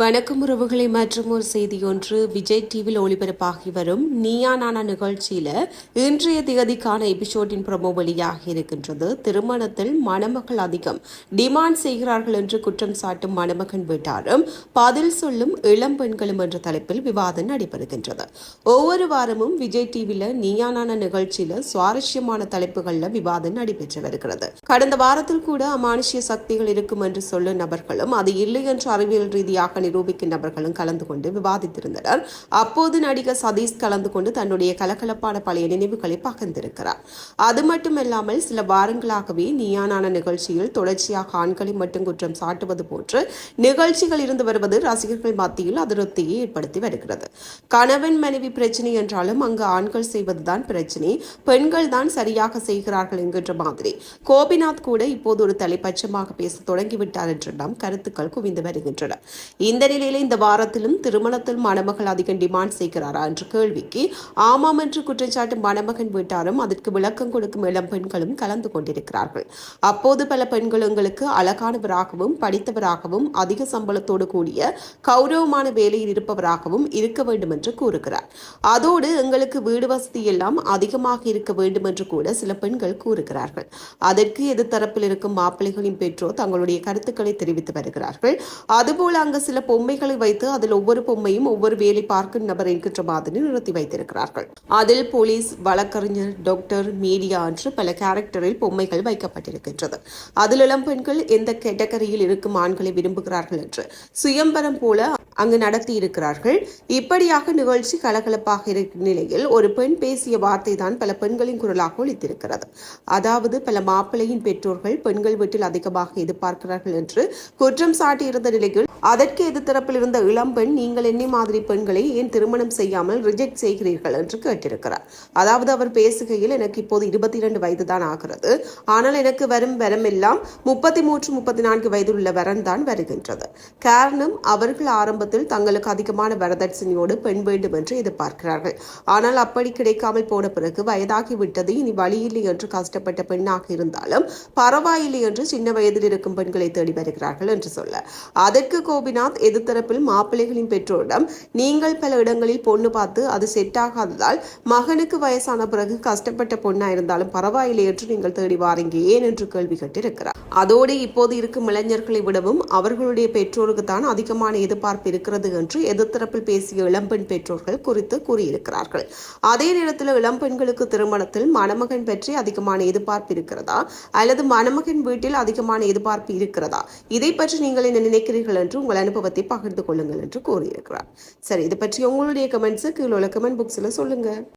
வணக்கம் உறவுகளை மற்றும் ஒரு செய்தி ஒன்று. விஜய் டிவியில் ஒளிபரப்பாகி வரும் நீயா நானா நிகழ்ச்சியில இன்றைய திகதிக்கான எபிசோடின் ப்ரமோ வெளியாக இருக்கின்றது. திருமணத்தில் மணமகள் அதிகம். டிமாண்ட் செய்கிறார்கள் என்று குற்றம் சாட்டும் மணமகன் வீட்டாரும் பதில் சொல்லும் இளம் பெண்களும் என்ற தலைப்பில் விவாதம் நடைபெறுகின்றது. ஒவ்வொரு வாரமும் விஜய் டிவியில நீயா நானா நிகழ்ச்சியில சுவாரஸ்யமான தலைப்புகள்ல விவாதம் நடைபெற்று வருகிறது. கடந்த வாரத்தில் கூட அமானுஷ்ய சக்திகள் இருக்கும் என்று சொல்லும் நபர்களும் அது இல்லை என்று அறிவியல் ரீதியாக நிரூபிக்கும் நபர்களும் கலந்து கொண்டு விவாதித்திருந்தனர். அப்போது நடிகர் சதீஷ் கலந்து கொண்டு தன்னுடைய கலகலப்பான பழைய நினைவுகளை பகிர்ந்திருக்கிறார். அது மட்டுமல்லாமல் சில வாரங்களாகவே நீயானான நிகழ்ச்சியில் தொடர்ச்சியாக ஆண்களை மட்டும் குற்றம் சாட்டுவது போன்று நிகழ்ச்சிகள் இருந்து வருவது ரசிகர்கள் மத்தியில் அதிருப்தியை ஏற்படுத்தி வருகிறது. கணவன் மனைவி பிரச்சனை என்றாலும் அங்கு ஆண்கள் செய்வதுதான் பிரச்சனை பெண்கள் தான் சரியாக செய்கிறார்கள் என்கின்ற மாதிரி. கோபிநாத் கூட இப்போது ஒரு தலைப்பட்சமாக பேச தொடங்கிவிட்டார் என்றெல்லாம் கருத்துக்கள் குவிந்து வருகின்றன. இந்த நிலையில இந்த வாரத்திலும் திருமணத்தில் மணமகள் அதிகம் டிமாண்ட் செய்கிறாரா என்ற கேள்விக்கு ஆமாம் என்று குற்றச்சாட்டு மணமகன் வீட்டாரும் அதற்கு விளக்கம் கொடுக்கும் இளம் பெண்களும் கலந்து கொண்டிருக்கிறார்கள். அப்போது பல பெண்கள் எங்களுக்கு அழகானவராகவும் படித்தவராகவும் அதிக சம்பளத்தோடு கூடிய கௌரவமான வேலையில் இருப்பவராகவும் இருக்க வேண்டும் என்று கூறுகிறார். அதோடு எங்களுக்கு வீடு வசதி எல்லாம் அதிகமாக இருக்க வேண்டும் என்று கூட சில பெண்கள் கூறுகிறார்கள். அதற்கு எதிர்த்தரப்பில் இருக்கும் மாப்பிள்ளைகளின் பெற்றோர் தங்களுடைய கருத்துக்களை தெரிவித்து வருகிறார்கள். அதுபோல அங்கு சில பொம்மைகளை வைத்து அதில் ஒவ்வொரு பொம்மையும் ஒவ்வொரு வேலை பார்க்கும் நபர் என்கின்ற மாதிரி நிறுத்தி வைத்திருக்கிறார்கள். அதில் போலீஸ் வழக்கறிஞர் டாக்டர் மீடியா என்று பல கேரக்டரில் பொம்மைகள் வைக்கப்பட்டிருக்கின்றது. அதில் இளம் பெண்கள் எந்த கேட்டகரியில் இருக்கும் ஆண்களை விரும்புகிறார்கள் என்று சுயம்பரம் போல அங்கு நடத்தி இருக்கிறார்கள். இப்படியாக நிகழ்ச்சி கலகலப்பாக இருக்கும் நிலையில் ஒரு பெண் பேசிய வார்த்தை தான் பல பெண்களின் குரலாக ஒழித்திருக்கிறது அதாவது பல மாப்பிள்ளையின் பெற்றோர்கள் பெண்கள் வீட்டில் அதிகமாக எதிர்பார்க்கிறார்கள் என்று குற்றம் சாட்டியிருந்த நிலையில் அதற்கே எதிர்த்தரப்பில் இருந்த இளம்பெண் நீங்கள் என்னை மாதிரி பெண்களை ஏன் திருமணம் செய்யாமல் ரிஜெக்ட் செய்கிறீர்கள் என்று கேட்டிருக்கிறார். அதாவது அவர் பேசுகையில் எனக்கு இப்போது இருபத்தி இரண்டு வயது தான் ஆகிறது. ஆனால் எனக்கு வரும் வரம் எல்லாம் முப்பத்தி மூன்று முப்பத்தி நான்கு வயதில் உள்ள வரன் தான் வருகின்றது. காரணம் அவர்கள் ஆரம்பத்தில் தங்களுக்கு அதிகமான வரதட்சணையோடு பெண் வேண்டும் என்று எதிர்பார்க்கிறார்கள். ஆனால் அப்படி கிடைக்காமல் போன பிறகு வயதாகி விட்டது. இனி வழியில்லை என்று கஷ்டப்பட்ட பெண்ணாக இருந்தாலும் பரவாயில்லை என்று சின்ன வயதில் இருக்கும் பெண்களை தேடி வருகிறார்கள் என்று சொல்ல. அதற்கு கோபிநாத் எதிர்த்தரப்பில் மாப்பிள்ளைகளின் பெற்றோரிடம் நீங்கள் பல இடங்களில் பொண்ணு பார்த்து அது செட் ஆகாததால் மகனுக்கு வயசான பிறகு கஷ்டப்பட்ட பொண்ணா இருந்தாலும் பரவாயில்லை என்று நீங்கள் தேடி வாரீங்க ஏன்? என்று கேள்வி கேட்டிருக்கிறார். அதோடு இப்போது இருக்கும் இளைஞர்களை விடவும் அவர்களுடைய பெற்றோருக்கு தான் அதிகமான எதிர்பார்ப்பு இருக்கிறது என்று எதிர்த்தரப்பில் பேசிய இளம்பெண் பெற்றோர்கள் குறித்து கூறியிருக்கிறார்கள். அதே நேரத்தில் இளம்பெண்களுக்கு திருமணத்தில் மணமகன் பற்றி அதிகமான எதிர்பார்ப்பு இருக்கிறதா? அல்லது மணமகன் வீட்டில் அதிகமான எதிர்பார்ப்பு இருக்கிறதா? இதை பற்றி நீங்கள் என்ன நினைக்கிறீர்கள் என்று உங்கள் அனுபவத்தை பகிர்ந்து கொள்ளுங்கள் என்று கூறியிருக்கிறார். சரி இது பற்றி உங்களுடைய கமெண்ட்ஸு கீழே உள்ள கமெண்ட் புக்ஸில் சொல்லுங்க.